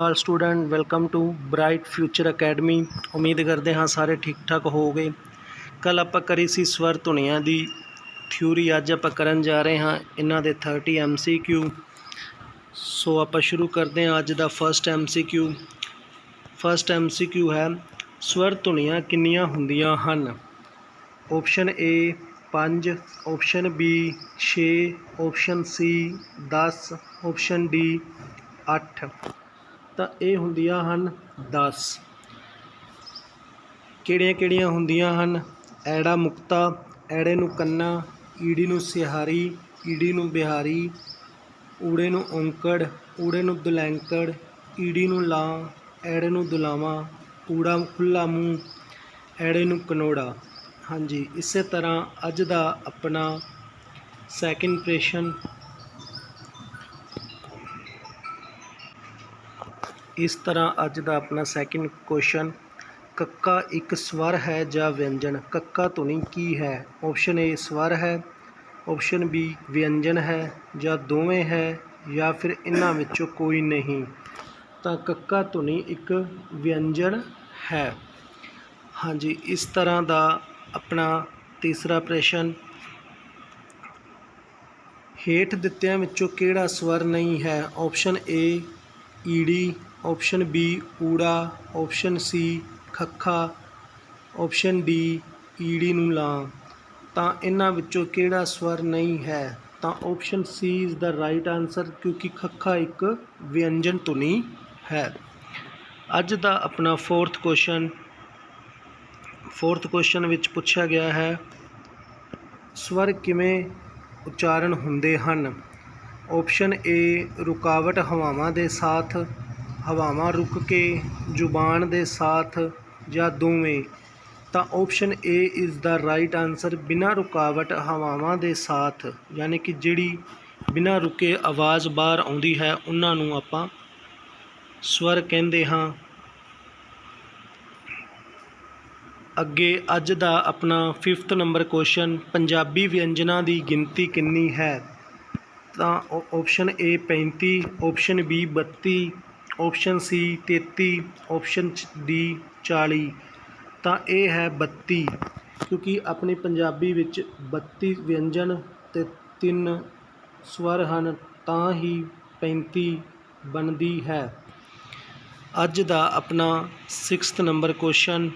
All student, welcome to bright future academy. ਉਮੀਦ ਕਰਦੇ ਹਾਂ ਸਾਰੇ ਠੀਕ ਠਾਕ ਹੋਵੋਗੇ। ਕੱਲ ਆਪਾਂ ਕਰੀ ਸੀ ਸਵਰ ਧੁਨੀਆਂ ਦੀ ਥਿਊਰੀ। ਅੱਜ ਆਪਾਂ ਕਰਨ ਜਾ ਰਹੇ ਹਾਂ ਇਹਨਾਂ ਦੇ 30 ਐਮਸੀਕਿਊ ਸੋ ਆਪਾਂ ਸ਼ੁਰੂ ਕਰਦੇ ਹਾਂ ਅੱਜ ਦਾ ਫਰਸਟ ਐਮਸੀਕਿਊ ਫਰਸਟ ਐਮਸੀਕਿਊ ਹੈ, ਸਵਰ ਧੁਨੀਆਂ ਕਿੰਨੀਆਂ ਹੁੰਦੀਆਂ ਹਨ? Option A 5 option B 6 option C 10 option D 8 ਤਾਂ ਇਹ ਹੁੰਦੀਆਂ ਹਨ 10 ਕਿਹੜੀਆਂ ਕਿਹੜੀਆਂ ਹੁੰਦੀਆਂ ਹਨ? ਐੜਾ ਮੁਕਤਾ, ਐੜੇ ਨੂੰ ਕੰਨਾ, ਈੜੀ ਨੂੰ ਸਿਹਾਰੀ, ਈੜੀ ਨੂੰ ਬਿਹਾਰੀ, ਊੜੇ ਨੂੰ ਔਂਕੜ, ਊੜੇ ਨੂੰ ਦੁਲੈਂਕੜ, ਈੜੀ ਨੂੰ ਲਾਂ, ਐੜੇ ਨੂੰ ਦੁਲਾਵਾਂ, ਊੜਾ ਖੁੱਲਾ ਮੂੰਹ, ਐੜੇ ਨੂੰ ਕਨੋੜਾ। ਹਾਂਜੀ, ਇਸੇ ਤਰ੍ਹਾਂ ਅੱਜ ਦਾ ਆਪਣਾ ਸੈਕਿੰਡ ਪ੍ਰਸ਼ਨ ਇਸ ਤਰ੍ਹਾਂ ਅੱਜ ਦਾ ਆਪਣਾ ਸੈਕਿੰਡ ਕੁਐਸਚਨ ਕੱਕਾ ਇੱਕ ਸਵਰ ਹੈ ਜਾਂ ਵਿਅੰਜਨ? ਕੱਕਾ ਧੁਨੀ ਕੀ ਹੈ? ਆਪਸ਼ਨ ਏ ਸਵਰ ਹੈ ਆਪਸ਼ਨ ਬੀ ਵਿਅੰਜਨ ਹੈ ਜਾਂ ਦੋਵੇਂ ਹੈ ਜਾਂ ਫਿਰ ਇਹਨਾਂ ਵਿੱਚੋਂ ਕੋਈ ਨਹੀਂ? ਤਾਂ ਕੱਕਾ ਧੁਨੀ ਇੱਕ ਵਿਅੰਜਨ ਹੈ। ਹਾਂਜੀ, ਇਸ ਤਰ੍ਹਾਂ ਦਾ ਆਪਣਾ ਤੀਸਰਾ ਪ੍ਰਸ਼ਨ, ਹੇਠ ਦਿੱਤਿਆਂ ਵਿੱਚੋਂ ਕਿਹੜਾ ਸਵਰ ਨਹੀਂ ਹੈ? ਆਪਸ਼ਨ ਏ ਈੜੀ ਆਪਸ਼ਨ ਬੀ ਊੜਾ। ਆਪਸ਼ਨ ਸੀ ਖੱਖਾ। ਆਪਸ਼ਨ ਡੀ ਈੜੀ ਨੂੰ ਲਾਂ ਤਾਂ ਇਹਨਾਂ ਵਿੱਚੋਂ ਕਿਹੜਾ ਸਵਰ ਨਹੀਂ ਹੈ? ਤਾਂ option C is the right answer ਕਿਉਂਕਿ ਖੱਖਾ ਇੱਕ ਵਿਅੰਜਨ ਧੁਨੀ ਹੈ। ਅੱਜ ਦਾ ਆਪਣਾ ਫੋਰਥ ਕੁਐਸਚਨ ਫੋਰਥ ਕੁਐਸਚਨ ਵਿੱਚ ਪੁੱਛਿਆ ਗਿਆ ਹੈ, ਸਵਰ ਕਿਵੇਂ ਉਚਾਰਨ ਹੁੰਦੇ ਹਨ? ਆਪਸ਼ਨ ਏ ਰੁਕਾਵਟ ਹਵਾਵਾਂ ਦੇ ਸਾਥ। ਹਵਾਵਾਂ ਰੁਕ ਕੇ ਜ਼ੁਬਾਨ ਦੇ ਸਾਥ ਜਾਂ ਦੋਵੇਂ, ਤਾਂ option A is the right answer ਬਿਨਾਂ ਰੁਕਾਵਟ ਹਵਾਵਾਂ ਦੇ ਸਾਥ, ਯਾਨੀ ਕਿ ਜਿਹੜੀ ਬਿਨਾਂ ਰੁਕੇ ਆਵਾਜ਼ ਬਾਹਰ ਆਉਂਦੀ ਹੈ, ਉਹਨਾਂ ਨੂੰ ਆਪਾਂ ਸਵਰ ਕਹਿੰਦੇ ਹਾਂ। ਅੱਗੇ, ਅੱਜ ਦਾ ਆਪਣਾ 5th ਨੰਬਰ ਕੁਐਸਚਨ ਪੰਜਾਬੀ ਵਿਅੰਜਨਾਂ ਦੀ ਗਿਣਤੀ ਕਿੰਨੀ ਹੈ? ਤਾਂ option A 35 option B 32 option C 33 option D 40 ਤਾਂ ਇਹ ਹੈ 32 ਕਿਉਂਕਿ ਆਪਣੀ ਪੰਜਾਬੀ ਵਿੱਚ 32 ਵਿਅੰਜਨ ਤੇ ਤਿੰਨ ਸਵਰ ਹਨ, ਤਾਂ ਹੀ 35 ਬਣਦੀ ਹੈ। ਅੱਜ ਦਾ ਆਪਣਾ 6th ਨੰਬਰ ਕੁਐਸਚਨ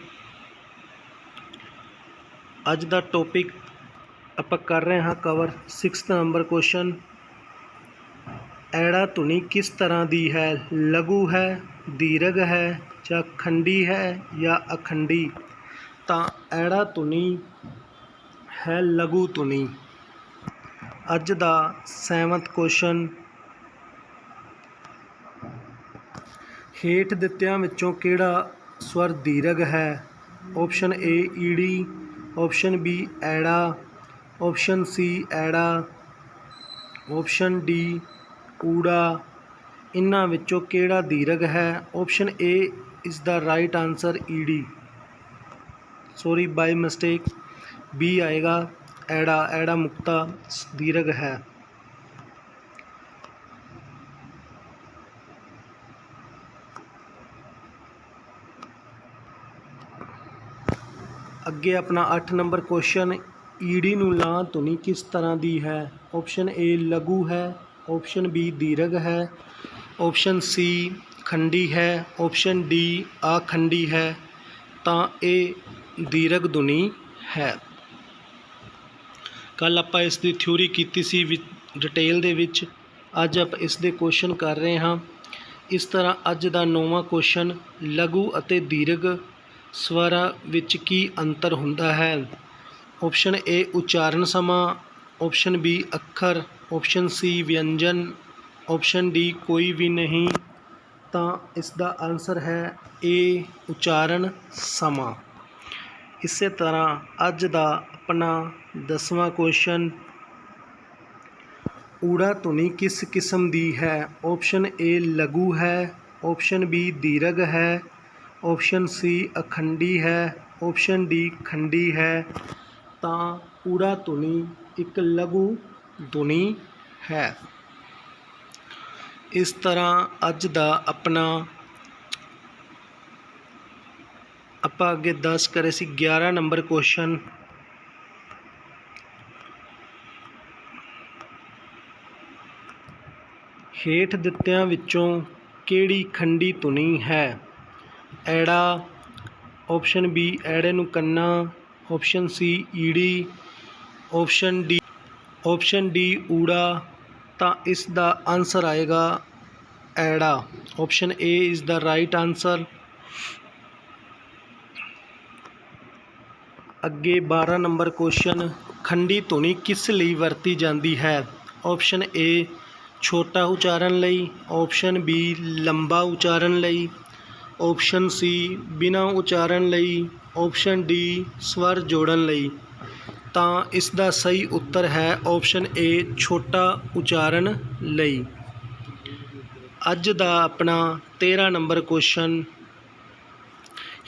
ਅੱਜ ਦਾ ਟੌਪਿਕ ਆਪਾਂ ਕਰ ਰਹੇ ਹਾਂ ਕਵਰ 6th ਨੰਬਰ ਕੁਐਸਚਨ ਐੜਾ ਧੁਨੀ ਕਿਸ ਤਰ੍ਹਾਂ ਦੀ ਹੈ? ਲਘੂ ਹੈ ਦੀਰਘ ਹੈ ਜਾਂ ਖੰਡੀ ਹੈ ਜਾਂ ਅਖੰਡੀ? ਤਾਂ ਐੜਾ ਧੁਨੀ ਹੈ, ਲਘੂ ਧੁਨੀ। ਅੱਜ ਦਾ ਸੈਵਨਥ ਕੁਐਸਚਨ ਹੇਠ ਦਿੱਤਿਆਂ ਵਿੱਚੋਂ ਕਿਹੜਾ ਸਵਰ ਦੀਰਘ ਹੈ? ਆਪਸ਼ਨ ਏ ਈੜੀ ਆਪਸ਼ਨ ਬੀ ਐੜਾ। ਆਪਸ਼ਨ ਸੀ ਐੜਾ। ਆਪਸ਼ਨ ਡੀ ਕੂੜਾ, ਇਹਨਾਂ ਵਿੱਚੋਂ ਕਿਹੜਾ ਦੀਰਘ ਹੈ? Option A is the right answer ਈੜੀ sorry by mistake B ਆਏਗਾ, ਐੜਾ ਐੜਾ ਮੁਕਤਾ ਦੀਰਘ ਹੈ। ਅੱਗੇ ਆਪਣਾ 8 ਨੰਬਰ ਕੁਐਸਚਨ ਈੜੀ ਨੂੰ ਲਾਂ ਧੁਨੀ ਕਿਸ ਤਰ੍ਹਾਂ ਦੀ ਹੈ? ਆਪਸ਼ਨ ਏ ਲਘੂ ਹੈ ਆਪਸ਼ਨ ਬੀ ਦੀਰਘ ਹੈ ਆਪਸ਼ਨ ਸੀ ਖੰਡੀ ਹੈ ਆਪਸ਼ਨ ਡੀ ਆਖੰਡੀ ਹੈ ਤਾਂ ਇਹ ਦੀਰਘ ਧੁਨੀ ਹੈ ਕੱਲ ਆਪਾਂ ਇਸ ਦੀ ਥਿਊਰੀ ਕੀਤੀ ਸੀ ਡਿਟੇਲ ਦੇ ਵਿੱਚ ਅੱਜ ਆਪਾਂ ਇਸ ਦੇ ਕੁਐਸਚਨ ਕਰ ਰਹੇ ਹਾਂ ਇਸ ਤਰ੍ਹਾਂ ਅੱਜ ਦਾ ਨੌਵਾਂ ਕੁਐਸਚਨ ਲਘੂ ਅਤੇ ਦੀਰਘ ਸਵਰਾਂ ਵਿੱਚ ਕੀ ਅੰਤਰ ਹੁੰਦਾ ਹੈ ਆਪਸ਼ਨ ਏ ਉਚਾਰਨ ਸਮਾਂ ਆਪਸ਼ਨ ਬੀ ਅੱਖਰ ਆਪਸ਼ਨ ਸੀ ਵਿਅੰਜਨ, ਆਪਸ਼ਨ ਡੀ ਕੋਈ ਵੀ ਨਹੀਂ, ਤਾਂ ਇਸ ਦਾ ਆਨਸਰ ਹੈ ਏ ਉਚਾਰਨ ਸਮਾਂ। ਇਸੇ ਤਰ੍ਹਾਂ ਅੱਜ ਦਾ ਆਪਣਾ 10ਵਾਂ ਕੁਐਸਚਨ ਊੜਾ ਧੁਨੀ ਕਿਸ ਕਿਸਮ ਦੀ ਹੈ? ਆਪਸ਼ਨ ਏ ਲਘੂ ਹੈ, ਆਪਸ਼ਨ ਬੀ ਦੀਰਘ ਹੈ, ਆਪਸ਼ਨ ਸੀ ਅਖੰਡੀ ਹੈ, ਆਪਸ਼ਨ ਡੀ ਖੰਡੀ ਹੈ। ਤਾਂ ਊੜਾ ਧੁਨੀ ਇੱਕ ਲਘੂ ਧੁਨੀ ਹੈ। ਇਸ ਤਰ੍ਹਾਂ ਅੱਜ ਦਾ ਆਪਣਾ ਆਪਾਂ ਅੱਗੇ 10 ਕਰੇ ਸੀ 11 ਨੰਬਰ ਕੁਐਸਚਨ ਹੇਠ ਦਿੱਤਿਆਂ ਵਿੱਚੋਂ ਕਿਹੜੀ ਖੰਡੀ ਧੁਨੀ ਹੈ? ਐੜਾ ਆਪਸ਼ਨ ਬੀ ਐੜੇ ਨੂੰ ਕੰਨਾ ਆਪਸ਼ਨ ਸੀ ਈੜੀ ਆਪਸ਼ਨ ਡੀ ਆਪਸ਼ਨ ਡੀ ਊੜਾ, ਤਾਂ ਇਸ ਦਾ ਆਨਸਰ ਆਏਗਾ ਐੜਾ। Option A is the right answer ਅੱਗੇ 12 ਨੰਬਰ ਕੁਐਸਚਨ ਖੰਡੀ ਧੁਨੀ ਕਿਸ ਲਈ ਵਰਤੀ ਜਾਂਦੀ ਹੈ? ਆਪਸ਼ਨ ਏ ਛੋਟਾ ਉਚਾਰਨ ਲਈ। ਆਪਸ਼ਨ ਬੀ ਲੰਬਾ ਉਚਾਰਨ ਲਈ। ਆਪਸ਼ਨ ਸੀ ਬਿਨਾਂ ਉਚਾਰਨ ਲਈ। ਆਪਸ਼ਨ ਡੀ ਸਵਰ ਜੋੜਨ ਲਈ। ਤਾਂ ਇਸ ਦਾ ਸਹੀ ਉੱਤਰ ਹੈ ਆਪਸ਼ਨ ਏ ਛੋਟਾ ਉਚਾਰਨ ਲਈ। ਅੱਜ ਦਾ ਆਪਣਾ 13 ਨੰਬਰ ਕੁਐਸਚਨ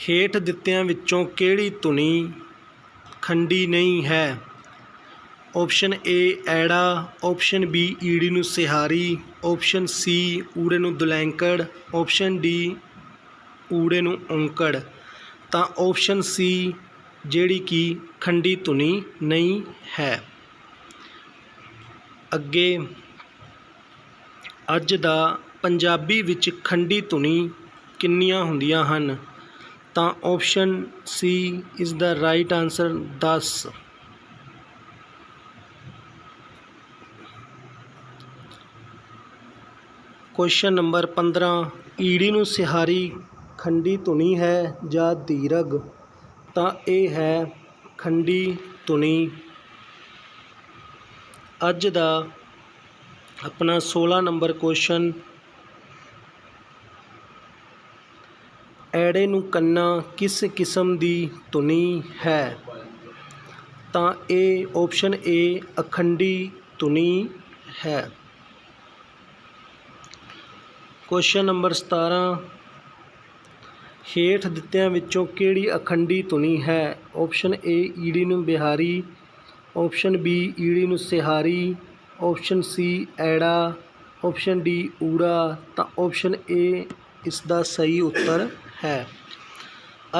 ਹੇਠ ਦਿੱਤਿਆਂ ਵਿੱਚੋਂ ਕਿਹੜੀ ਧੁਨੀ ਖੰਡੀ ਨਹੀਂ ਹੈ? ਆਪਸ਼ਨ ਏ ਐੜਾ। ਆਪਸ਼ਨ ਬੀ ਈੜੀ ਨੂੰ ਸਿਹਾਰੀ। ਆਪਸ਼ਨ ਸੀ ਊੜੇ ਨੂੰ ਦੁਲੈਂਕੜ। ਆਪਸ਼ਨ ਡੀ ਊੜੇ ਨੂੰ ਔਂਕੜ। ਤਾਂ ਆਪਸ਼ਨ ਸੀ ਜਿਹੜੀ ਕਿ ਖੰਡੀ ਧੁਨੀ ਨਹੀਂ ਹੈ। ਅੱਗੇ, ਅੱਜ ਦਾ ਪੰਜਾਬੀ ਵਿੱਚ ਖੰਡੀ ਧੁਨੀ ਕਿੰਨੀਆਂ ਹੁੰਦੀਆਂ ਹਨ? ਤਾਂ option C is the right answer 10 question number 15 ਈੜੀ ਨੂੰ ਸਿਹਾਰੀ ਖੰਡੀ ਧੁਨੀ ਹੈ ਜਾਂ ਦੀਰਘ ਤਾਂ ਇਹ ਹੈ ਖੰਡੀ ਧੁਨੀ। ਅੱਜ ਦਾ ਆਪਣਾ 16 ਨੰਬਰ ਕੁਐਸਚਨ। ਐੜੇ ਨੂੰ ਕੰਨਾ ਕਿਸ ਕਿਸਮ ਦੀ ਧੁਨੀ ਹੈ? ਤਾਂ ਇਹ ਆਪਸ਼ਨ ਏ ਅਖੰਡੀ ਧੁਨੀ ਹੈ। ਕੁਐਸਚਨ ਨੰਬਰ 17 ਹੇਠ ਦਿੱਤਿਆਂ ਵਿੱਚੋਂ ਕਿਹੜੀ ਅਖੰਡੀ ਧੁਨੀ ਹੈ? ਆਪਸ਼ਨ ਏ ਈੜੀ ਨੂੰ ਬਿਹਾਰੀ। ਆਪਸ਼ਨ ਬੀ ਈੜੀ ਨੂੰ ਸਿਹਾਰੀ। ਆਪਸ਼ਨ ਸੀ ਐੜਾ। ਆਪਸ਼ਨ ਡੀ ਊੜਾ। ਤਾਂ ਆਪਸ਼ਨ ਏ ਇਸ ਦਾ ਸਹੀ ਉੱਤਰ ਹੈ।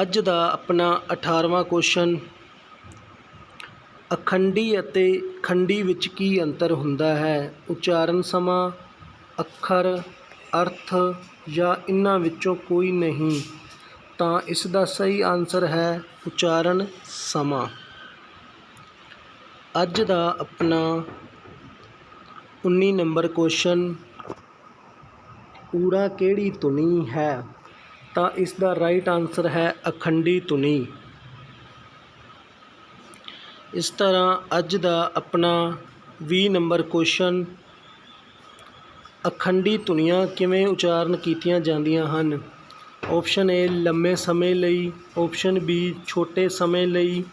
ਅੱਜ ਦਾ ਆਪਣਾ 18ਵਾਂ ਕੁਐਸਚਨ ਅਖੰਡੀ ਅਤੇ ਖੰਡੀ ਵਿੱਚ ਕੀ ਅੰਤਰ ਹੁੰਦਾ ਹੈ? ਉਚਾਰਨ ਸਮਾਂ, ਅੱਖਰ, ਅਰਥ ਜਾਂ ਇਹਨਾਂ ਵਿੱਚੋਂ ਕੋਈ ਨਹੀਂ। ਤਾਂ ਇਸ ਦਾ ਸਹੀ ਆਨਸਰ ਹੈ ਉਚਾਰਨ ਸਮਾਂ। ਅੱਜ ਦਾ ਆਪਣਾ 19 ਨੰਬਰ ਕੁਐਸਚਨ ਊੜਾ ਕਿਹੜੀ ਧੁਨੀ ਹੈ? ਤਾਂ ਇਸ ਦਾ ਰਾਈਟ ਆਨਸਰ ਹੈ ਅਖੰਡੀ ਧੁਨੀ। ਇਸ ਤਰ੍ਹਾਂ ਅੱਜ ਦਾ ਆਪਣਾ 20 ਨੰਬਰ ਕੁਐਸਚਨ ਅਖੰਡੀ ਧੁਨੀਆਂ ਕਿਵੇਂ ਉਚਾਰਨ ਕੀਤੀਆਂ ਜਾਂਦੀਆਂ ਹਨ? ਆਪਸ਼ਨ ਏ ਲੰਮੇ ਸਮੇਂ ਲਈ। ਆਪਸ਼ਨ ਬੀ ਛੋਟੇ ਸਮੇਂ ਲਈ।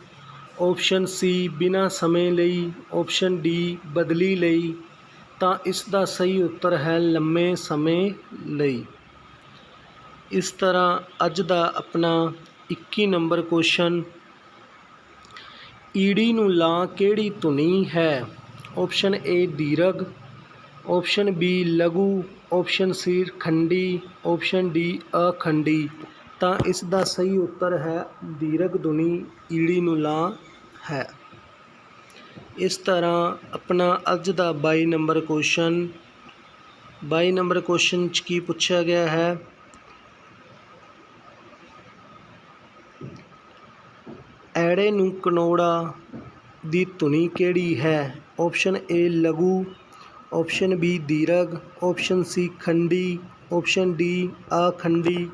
ਆਪਸ਼ਨ ਸੀ ਬਿਨਾਂ ਸਮੇਂ ਲਈ। ਆਪਸ਼ਨ ਡੀ ਬਦਲੀ ਲਈ। ਤਾਂ ਇਸ ਦਾ ਸਹੀ ਉੱਤਰ ਹੈ ਲੰਮੇ ਸਮੇਂ ਲਈ। ਇਸ ਤਰ੍ਹਾਂ ਅੱਜ ਦਾ ਆਪਣਾ 21 ਨੰਬਰ ਕੁਐਸਚਨ ਈੜੀ ਨੂੰ ਲਾ ਕਿਹੜੀ ਧੁਨੀ ਹੈ? ਆਪਸ਼ਨ ਏ ਦੀਰਗ ਆਪਸ਼ਨ ਬੀ ਲਘੂ। ਓਪਸ਼ਨ ਸੀ ਖੰਡੀ ਓਪਸ਼ਨ ਡੀ ਅਖੰਡੀ। ਤਾਂ ਇਸ ਦਾ ਸਹੀ ਉੱਤਰ ਹੈ ਦੀਰਘ ਧੁਨੀ ਈੜੀ ਨੂੰ ਲਾਂ ਹੈ। ਇਸ ਤਰ੍ਹਾਂ ਆਪਣਾ ਅੱਜ ਦਾ 22 ਨੰਬਰ ਕੁਐਸਚਨ 22 ਨੰਬਰ ਕੁਐਸਚਨ 'ਚ ਕੀ ਪੁੱਛਿਆ ਗਿਆ ਹੈ? ਐੜੇ ਨੂੰ ਕਨੋੜਾ ਦੀ ਧੁਨੀ ਕਿਹੜੀ ਹੈ? ਆਪਸ਼ਨ ਏ ਲਘੂ ਆਪਸ਼ਨ ਬੀ ਦੀਰਘ, ਆਪਸ਼ਨ ਸੀ ਖੰਡੀ, ਆਪਸ਼ਨ ਡੀ ਅਖੰਡੀ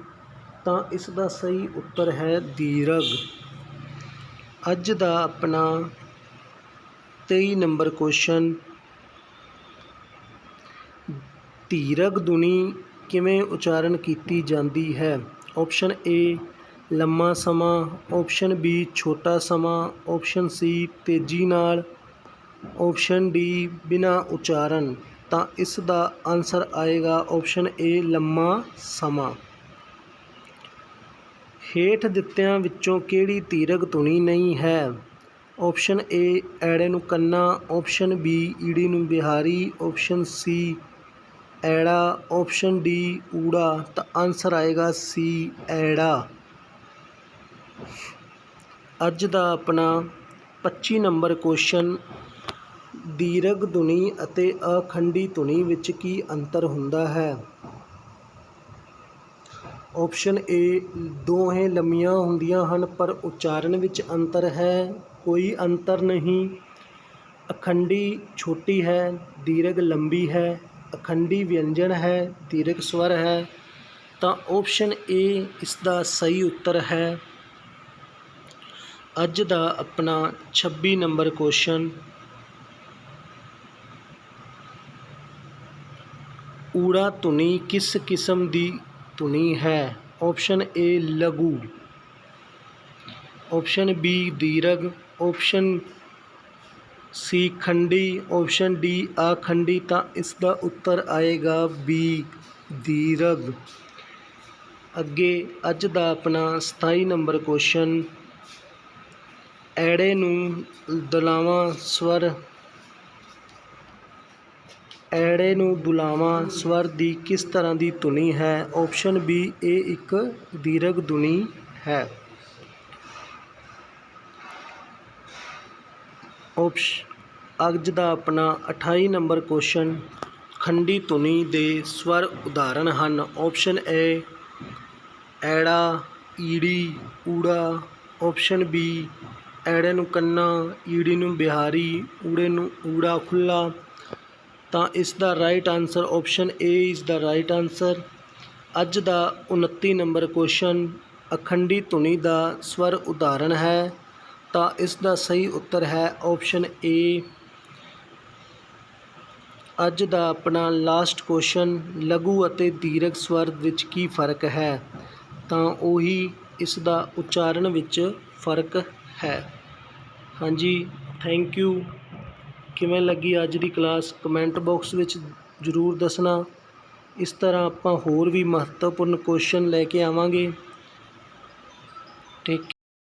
ਤਾਂ ਇਸ ਦਾ ਸਹੀ ਉੱਤਰ ਹੈ ਦੀਰਘ। ਅੱਜ ਦਾ ਆਪਣਾ 23 ਨੰਬਰ ਕੁਐਸਚਨ ਧੀਰਘ ਦੁਨੀ ਕਿਵੇਂ ਉਚਾਰਨ ਕੀਤੀ ਜਾਂਦੀ ਹੈ? ਆਪਸ਼ਨ ਏ ਲੰਮਾ ਸਮਾਂ। ਆਪਸ਼ਨ ਬੀ ਛੋਟਾ ਸਮਾਂ। ਆਪਸ਼ਨ ਸੀ ਤੇਜ਼ੀ ਨਾਲ। ਆਪਸ਼ਨ ਡੀ, ਬਿਨਾਂ ਉਚਾਰਨ, ਤਾਂ ਇਸ ਦਾ ਆਨਸਰ ਆਏਗਾ ਆਪਸ਼ਨ ਏ, ਲੰਮਾ ਸਮਾਂ। ਹੇਠ ਦਿੱਤਿਆਂ ਵਿੱਚੋਂ ਕਿਹੜੀ ਧੀਰਘ ਧੁਨੀ ਨਹੀਂ ਹੈ? ਆਪਸ਼ਨ ਏ, ਐੜੇ ਨੂੰ ਕੰਨਾ, ਆਪਸ਼ਨ ਬੀ, ਈੜੀ ਨੂੰ ਬਿਹਾਰੀ, ਆਪਸ਼ਨ ਸੀ, ਐੜਾ, ਆਪਸ਼ਨ ਡੀ, ਊੜਾ, ਤਾਂ ਆਨਸਰ ਆਏਗਾ ਸੀ, ਐੜਾ। ਅੱਜ ਦਾ ਆਪਣਾ 25 ਨੰਬਰ ਕੁਐਸਚਨ ਦੀਰਘ ਧੁਨੀ ਅਤੇ ਅਖੰਡੀ ਧੁਨੀ ਵਿੱਚ ਕੀ ਅੰਤਰ ਹੁੰਦਾ ਹੈ? ਆਪਸ਼ਨ ਏ ਦੋਹੇ ਲੰਮੀਆਂ ਹੁੰਦੀਆਂ ਹਨ, ਪਰ ਉਚਾਰਨ ਵਿੱਚ ਅੰਤਰ ਹੈ, ਕੋਈ ਅੰਤਰ ਨਹੀਂ। ਅਖੰਡੀ ਛੋਟੀ ਹੈ, ਦੀਰਘ ਲੰਬੀ ਹੈ, ਅਖੰਡੀ ਵਿਅੰਜਨ ਹੈ, ਦੀਰਘ ਸਵਰ ਹੈ। ਤਾਂ ਆਪਸ਼ਨ ਏ ਇਸ ਦਾ ਸਹੀ ਉੱਤਰ ਹੈ। ਅੱਜ ਦਾ ਆਪਣਾ 26 ਨੰਬਰ ਕੁਐਸਚਨ ਊੜਾ ਧੁਨੀ ਕਿਸ ਕਿਸਮ ਦੀ ਧੁਨੀ ਹੈ? ਆਪਸ਼ਨ ਏ ਲਘੂ। ਆਪਸ਼ਨ ਬੀ ਦੀਰਘ। ਆਪਸ਼ਨ ਸੀ ਖੰਡੀ। ਆਪਸ਼ਨ ਡੀ ਆਖੰਡੀ। ਤਾਂ ਇਸ ਦਾ ਉੱਤਰ ਆਏਗਾ ਬੀ ਦੀਰਘ। ਅੱਗੇ, ਅੱਜ ਦਾ ਆਪਣਾ 27 ਨੰਬਰ ਕੁਐਸਚਨ ਐੜੇ ਨੂੰ ਦਲਾਵਾਂ ਸਵਰ ਐੜੇ ਨੂੰ ਬੁਲਾਵਾਂ ਸਵਰ ਦੀ ਕਿਸ ਤਰ੍ਹਾਂ ਦੀ ਧੁਨੀ ਹੈ? ਆਪਸ਼ਨ ਬੀ ਇਹ ਇੱਕ ਦੀਰਘ ਧੁਨੀ ਹੈ। ਆਪਸ਼ ਅੱਜ ਦਾ ਆਪਣਾ 28 ਨੰਬਰ ਕੁਐਸਚਨ ਖੰਡੀ ਧੁਨੀ ਦੇ ਸਵਰ ਉਦਾਹਰਣ ਹਨ। ਆਪਸ਼ਨ ਏ ਐੜਾ, ਈੜੀ, ਊੜਾ। ਆਪਸ਼ਨ ਬੀ ਐੜੇ ਨੂੰ ਕੰਨਾ, ਈੜੀ ਨੂੰ ਬਿਹਾਰੀ, ਊੜੇ ਨੂੰ ਊੜਾ ਖੁੱਲਾ। ਤਾਂ ਇਸ ਦਾ right answer option A is the right answer ਅੱਜ ਦਾ 29 ਨੰਬਰ ਕੁਐਸਚਨ ਅਖੰਡੀ ਧੁਨੀ ਦਾ ਸਵਰ ਉਦਾਹਰਣ ਹੈ। ਤਾਂ ਇਸ ਦਾ ਸਹੀ ਉੱਤਰ ਹੈ ਆਪਸ਼ਨ ਏ ਅੱਜ ਦਾ ਆਪਣਾ ਲਾਸਟ ਕੁਐਸਚਨ ਲਘੂ ਅਤੇ ਦੀਰਘ ਸਵਰ ਵਿੱਚ ਕੀ ਫ਼ਰਕ ਹੈ? ਤਾਂ ਉਹੀ ਇਸ ਦਾ ਉਚਾਰਨ ਵਿੱਚ ਫ਼ਰਕ ਹੈ। ਹਾਂਜੀ ਥੈਂਕ ਯੂ ਕਿਵੇਂ ਲੱਗੀ ਅੱਜ ਦੀ ਕਲਾਸ? ਕਮੈਂਟ ਬਾਕਸ ਵਿੱਚ ਜ਼ਰੂਰ ਦੱਸਣਾ। ਇਸ ਤਰ੍ਹਾਂ ਆਪਾਂ ਹੋਰ ਵੀ ਮਹੱਤਵਪੂਰਨ ਕੁਐਸਚਨ ਲੈ ਕੇ ਆਵਾਂਗੇ। ਠੀਕ